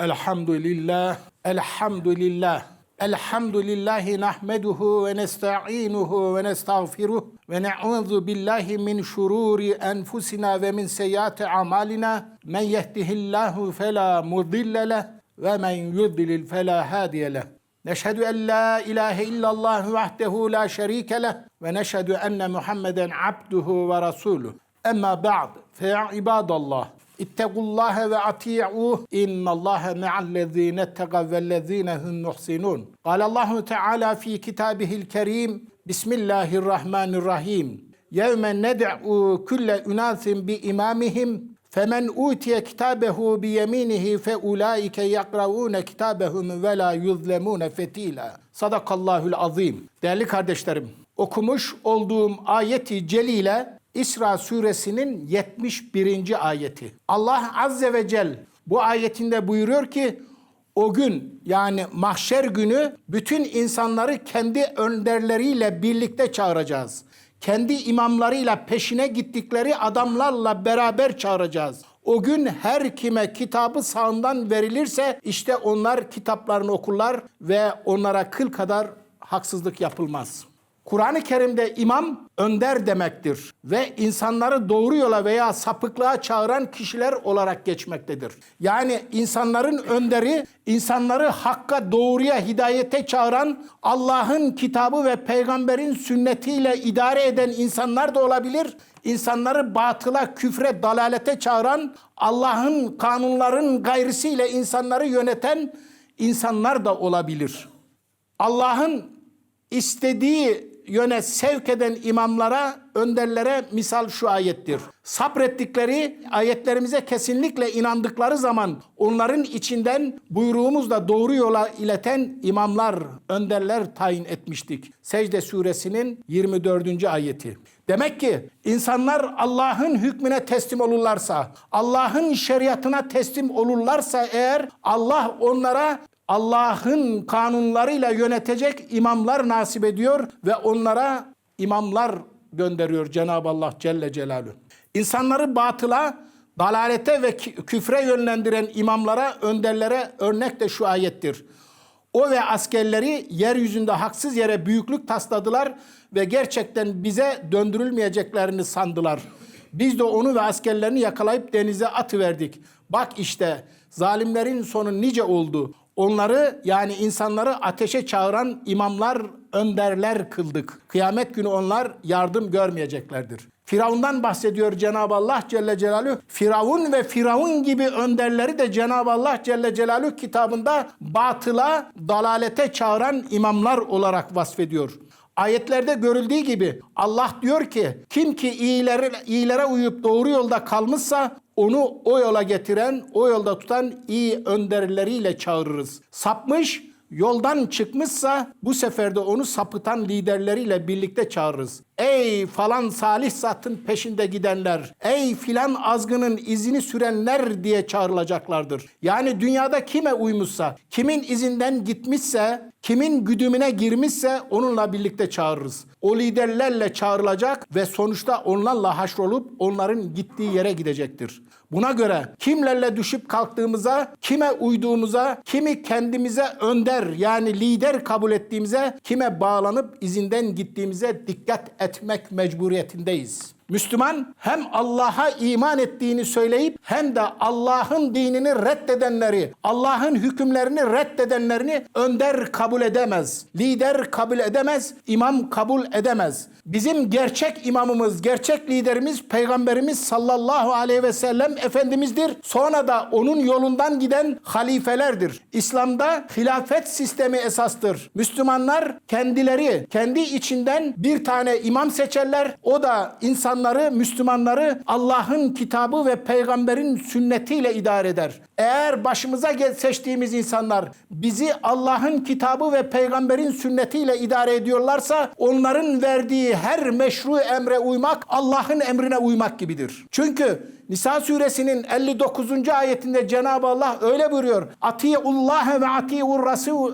Elhamdülillah, elhamdülillah. Elhamdülillahi nahmeduhu ve nesta'inuhu ve nestağfiruh ve ne'udzu billahi min şururi enfusina ve min seyyiati amalina. Men yehdihillahu fela mudille ve men yudlil fela hadiye leh. Neşhedü en la ilahe illallah vahdehu la şerike leh ve neşhedü enne Muhammeden abduhu ve rasuluh. Emma ba'd fe ibadallah. İttegullaha ve ati'uh innallaha ma'allezine ettegav vellezine hum muhsinun. Allahu Teala fi kitabihil kerim. Bismillahirrahmanirrahim. Yevme ned'u kulle unasin bi kitabehu bi yeminihi fe ulaike yakraune kitabehum ve la yuzlemune fetila. Sadakallahul azim. Değerli kardeşlerim, okumuş olduğum ayeti celile İsra suresinin 71. ayeti. Allah azze ve cel bu ayetinde buyuruyor ki o gün yani mahşer günü bütün insanları kendi önderleriyle birlikte çağıracağız. Kendi imamlarıyla peşine gittikleri adamlarla beraber çağıracağız. O gün her kime kitabı sağından verilirse işte onlar kitaplarını okurlar ve onlara kıl kadar haksızlık yapılmaz. Kur'an-ı Kerim'de imam önder demektir ve insanları doğru yola veya sapıklığa çağıran kişiler olarak geçmektedir. Yani insanların önderi, insanları hakka, doğruya, hidayete çağıran, Allah'ın kitabı ve peygamberin sünnetiyle idare eden insanlar da olabilir. İnsanları batıla, küfre, dalalete çağıran, Allah'ın kanunların gayrisiyle insanları yöneten insanlar da olabilir. Allah'ın istediği yöne sevk eden imamlara, önderlere misal şu ayettir. Sabrettikleri, ayetlerimize kesinlikle inandıkları zaman onların içinden buyruğumuzla doğru yola ileten imamlar, önderler tayin etmiştik. Secde suresinin 24. ayeti. Demek ki insanlar Allah'ın hükmüne teslim olurlarsa, Allah'ın şeriatına teslim olurlarsa eğer Allah onlara Allah'ın kanunlarıyla yönetecek imamlar nasip ediyor ve onlara imamlar gönderiyor Cenab-ı Allah Celle Celaluhu. İnsanları batıla, dalalete ve küfre yönlendiren imamlara, önderlere örnek de şu ayettir. O ve askerleri yeryüzünde haksız yere büyüklük tasladılar ve gerçekten bize döndürülmeyeceklerini sandılar. Biz de onu ve askerlerini yakalayıp denize atıverdik. Bak işte zalimlerin sonu nice oldu. Onları yani insanları ateşe çağıran imamlar, önderler kıldık. Kıyamet günü onlar yardım görmeyeceklerdir. Firavundan bahsediyor Cenab-ı Allah Celle Celaluhu. Firavun ve Firavun gibi önderleri de Cenab-ı Allah Celle Celaluhu kitabında batıla, dalalete çağıran imamlar olarak vasfediyor. Ayetlerde görüldüğü gibi Allah diyor ki kim ki iyilere, iyilere uyup doğru yolda kalmışsa onu o yola getiren, o yolda tutan iyi önderleriyle çağırırız. Sapmış, yoldan çıkmışsa bu sefer de onu sapıtan liderleriyle birlikte çağırırız. Ey falan salih zatın peşinde gidenler, ey filan azgının izini sürenler diye çağrılacaklardır. Yani dünyada kime uymuşsa, kimin izinden gitmişse, kimin güdümüne girmişse onunla birlikte çağırırız. O liderlerle çağrılacak ve sonuçta onlarla haşrolup onların gittiği yere gidecektir. Buna göre kimlerle düşüp kalktığımıza, kime uyduğumuza, kimi kendimize önder yani lider kabul ettiğimize, kime bağlanıp izinden gittiğimize dikkat etmek mecburiyetindeyiz. Müslüman hem Allah'a iman ettiğini söyleyip hem de Allah'ın dinini reddedenleri, Allah'ın hükümlerini reddedenlerini önder kabul edemez. Lider kabul edemez, imam kabul edemez. Bizim gerçek imamımız, gerçek liderimiz Peygamberimiz sallallahu aleyhi ve sellem Efendimizdir. Sonra da onun yolundan giden halifelerdir. İslam'da hilafet sistemi esastır. Müslümanlar kendileri, kendi içinden bir tane imam seçerler. O da insanları, Müslümanları Allah'ın kitabı ve peygamberin sünnetiyle idare eder. Eğer başımıza seçtiğimiz insanlar bizi Allah'ın kitabı ve peygamberin sünnetiyle idare ediyorlarsa onların verdiği her meşru emre uymak Allah'ın emrine uymak gibidir. Çünkü Nisa suresinin 59. ayetinde Cenab-ı Allah öyle buyuruyor. Atiullaha ve atiur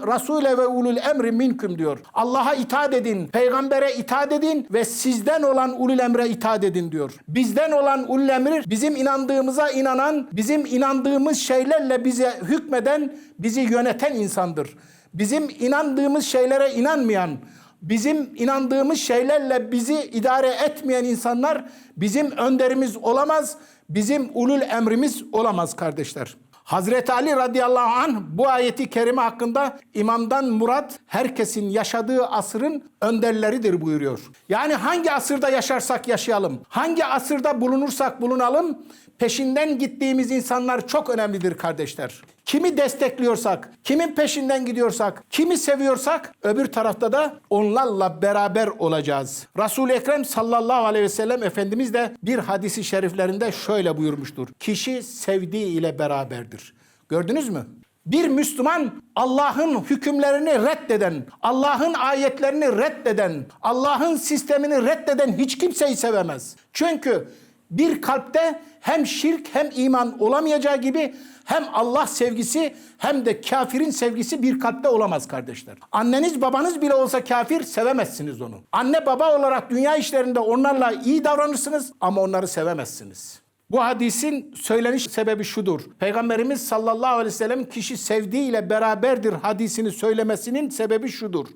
rasule ve ulul emri minkum diyor. Allah'a itaat edin, peygambere itaat edin ve sizden olan ulul emre itaat itaat edin diyor. Bizden olan ulul emir bizim inandığımıza inanan, bizim inandığımız şeylerle bize hükmeden, bizi yöneten insandır. Bizim inandığımız şeylere inanmayan, bizim inandığımız şeylerle bizi idare etmeyen insanlar bizim önderimiz olamaz, bizim ulul emrimiz olamaz kardeşler. Hazreti Ali radıyallahu anh bu ayeti kerime hakkında imamdan murat herkesin yaşadığı asrın önderleridir buyuruyor. Yani hangi asırda yaşarsak yaşayalım, hangi asırda bulunursak bulunalım, peşinden gittiğimiz insanlar çok önemlidir kardeşler. Kimi destekliyorsak, kimin peşinden gidiyorsak, kimi seviyorsak öbür tarafta da onlarla beraber olacağız. Resul-i Ekrem sallallahu aleyhi ve sellem Efendimiz de bir hadisi şeriflerinde şöyle buyurmuştur. Kişi sevdiği ile beraberdir. Gördünüz mü? Bir Müslüman Allah'ın hükümlerini reddeden, Allah'ın ayetlerini reddeden, Allah'ın sistemini reddeden hiç kimseyi sevemez. Çünkü bir kalpte hem şirk hem iman olamayacağı gibi hem Allah sevgisi hem de kafirin sevgisi bir kalpte olamaz kardeşler. Anneniz babanız bile olsa kafir sevemezsiniz onu. Anne baba olarak dünya işlerinde onlarla iyi davranırsınız ama onları sevemezsiniz. Bu hadisin söyleniş sebebi şudur. Peygamberimiz sallallahu aleyhi ve sellem kişi sevdiğiyle beraberdir hadisini söylemesinin sebebi şudur.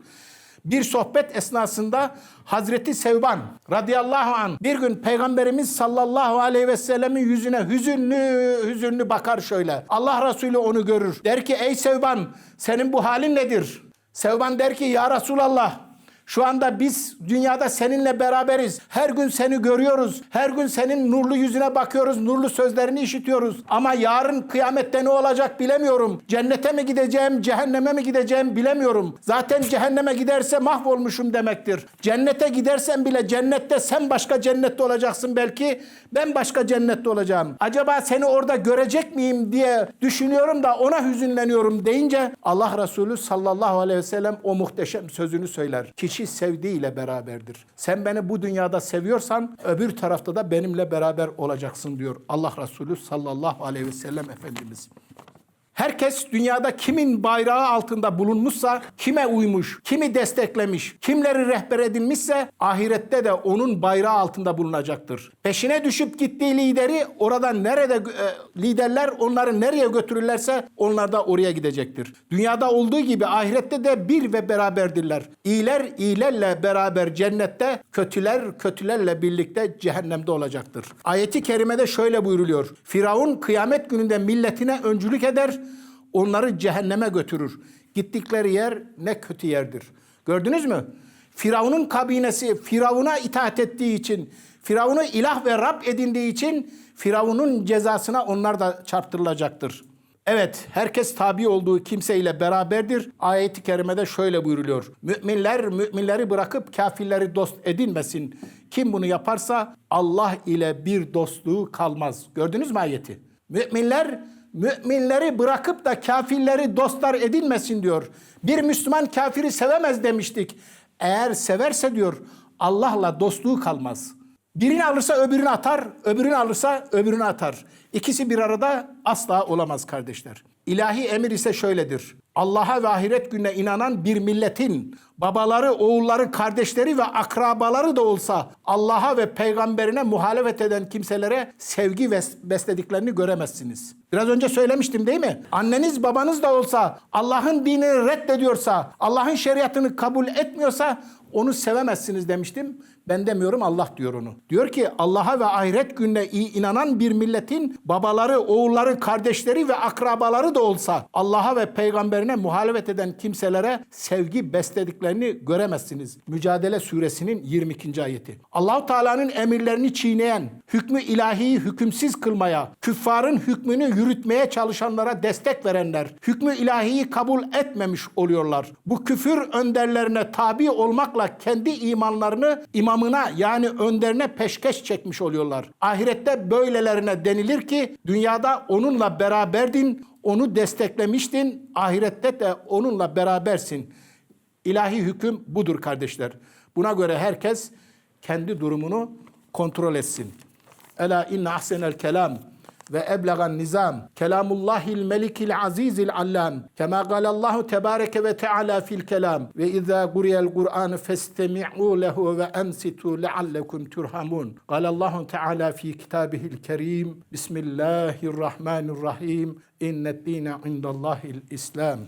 Bir sohbet esnasında Hazreti Sevban radıyallahu an bir gün Peygamberimiz sallallahu aleyhi ve sellemin yüzüne hüzünlü hüzünlü bakar şöyle. Allah Resulü onu görür. Der ki ey Sevban senin bu halin nedir? Sevban der ki ya Resulallah şu anda biz dünyada seninle beraberiz. Her gün seni görüyoruz. Her gün senin nurlu yüzüne bakıyoruz. Nurlu sözlerini işitiyoruz. Ama yarın kıyamette ne olacak bilemiyorum. Cennete mi gideceğim, cehenneme mi gideceğim bilemiyorum. Zaten cehenneme giderse mahvolmuşum demektir. Cennete gidersen bile cennette sen başka cennette olacaksın belki. Ben başka cennette olacağım. Acaba seni orada görecek miyim diye düşünüyorum da ona hüzünleniyorum deyince Allah Resulü sallallahu aleyhi ve sellem o muhteşem sözünü söyler. Kişi sevdiğiyle beraberdir. Sen beni bu dünyada seviyorsan öbür tarafta da benimle beraber olacaksın diyor Allah Resulü sallallahu aleyhi ve sellem Efendimiz. Herkes dünyada kimin bayrağı altında bulunmuşsa, kime uymuş, kimi desteklemiş, kimleri rehber edinmişse ahirette de onun bayrağı altında bulunacaktır. Peşine düşüp gittiği lideri orada nerede e, liderler onları nereye götürürlerse onlar da oraya gidecektir. Dünyada olduğu gibi ahirette de bir ve beraberdirler. İyiler iyilerle beraber cennette, kötüler kötülerle birlikte cehennemde olacaktır. Ayeti kerimede şöyle buyruluyor. Firavun kıyamet gününde milletine öncülük eder, onları cehenneme götürür. Gittikleri yer ne kötü yerdir. Gördünüz mü? Firavun'un kabinesi Firavun'a itaat ettiği için, Firavun'u ilah ve Rab edindiği için Firavun'un cezasına onlar da çarptırılacaktır. Evet, herkes tabi olduğu kimseyle beraberdir. Ayet-i kerimede şöyle buyruluyor. Müminler müminleri bırakıp kafirleri dost edinmesin. Kim bunu yaparsa Allah ile bir dostluğu kalmaz. Gördünüz mü ayeti? Müminler müminleri bırakıp da kafirleri dostlar edinmesin diyor. Bir Müslüman kafiri sevemez demiştik. Eğer severse diyor Allah'la dostluğu kalmaz. Birini alırsa öbürünü atar, öbürünü alırsa öbürünü atar. İkisi bir arada asla olamaz kardeşler. İlahi emir ise şöyledir. Allah'a ve ahiret gününe inanan bir milletin babaları, oğulları, kardeşleri ve akrabaları da olsa Allah'a ve peygamberine muhalefet eden kimselere sevgi beslediklerini göremezsiniz. Biraz önce söylemiştim değil mi? Anneniz babanız da olsa Allah'ın dinini reddediyorsa, Allah'ın şeriatını kabul etmiyorsa onu sevemezsiniz demiştim. Ben demiyorum Allah diyor onu. Diyor ki Allah'a ve ahiret gününe inanan bir milletin babaları, oğulları, kardeşleri ve akrabaları da olsa Allah'a ve peygamberine muhalefet eden kimselere sevgi beslediklerini göremezsiniz. Mücadele suresinin 22. ayeti. Allahu Teala'nın emirlerini çiğneyen, hükmü ilahiyi hükümsüz kılmaya, küffarın hükmünü yürütmeye çalışanlara destek verenler, hükmü ilahiyi kabul etmemiş oluyorlar. Bu küfür önderlerine tabi olmakla kendi imanlarını imamına yani önderine peşkeş çekmiş oluyorlar. Ahirette böylelerine denilir ki dünyada onunla beraberdin, onu desteklemiştin, ahirette de onunla berabersin. İlahi hüküm budur kardeşler. Buna göre herkes kendi durumunu kontrol etsin. Ela inne ahsenel kelam ve eblegan nizam. Kelamullahil melikil azizil allam. Kema galallahu tebareke ve teala fil kelam. Ve izâ guriyel Kur'an festemi'û lehu ve ensitu leallekum turhamun. Galallahu teala fi kitabihil kerim. Bismillahirrahmanirrahim. İnned dîne indallahil İslam.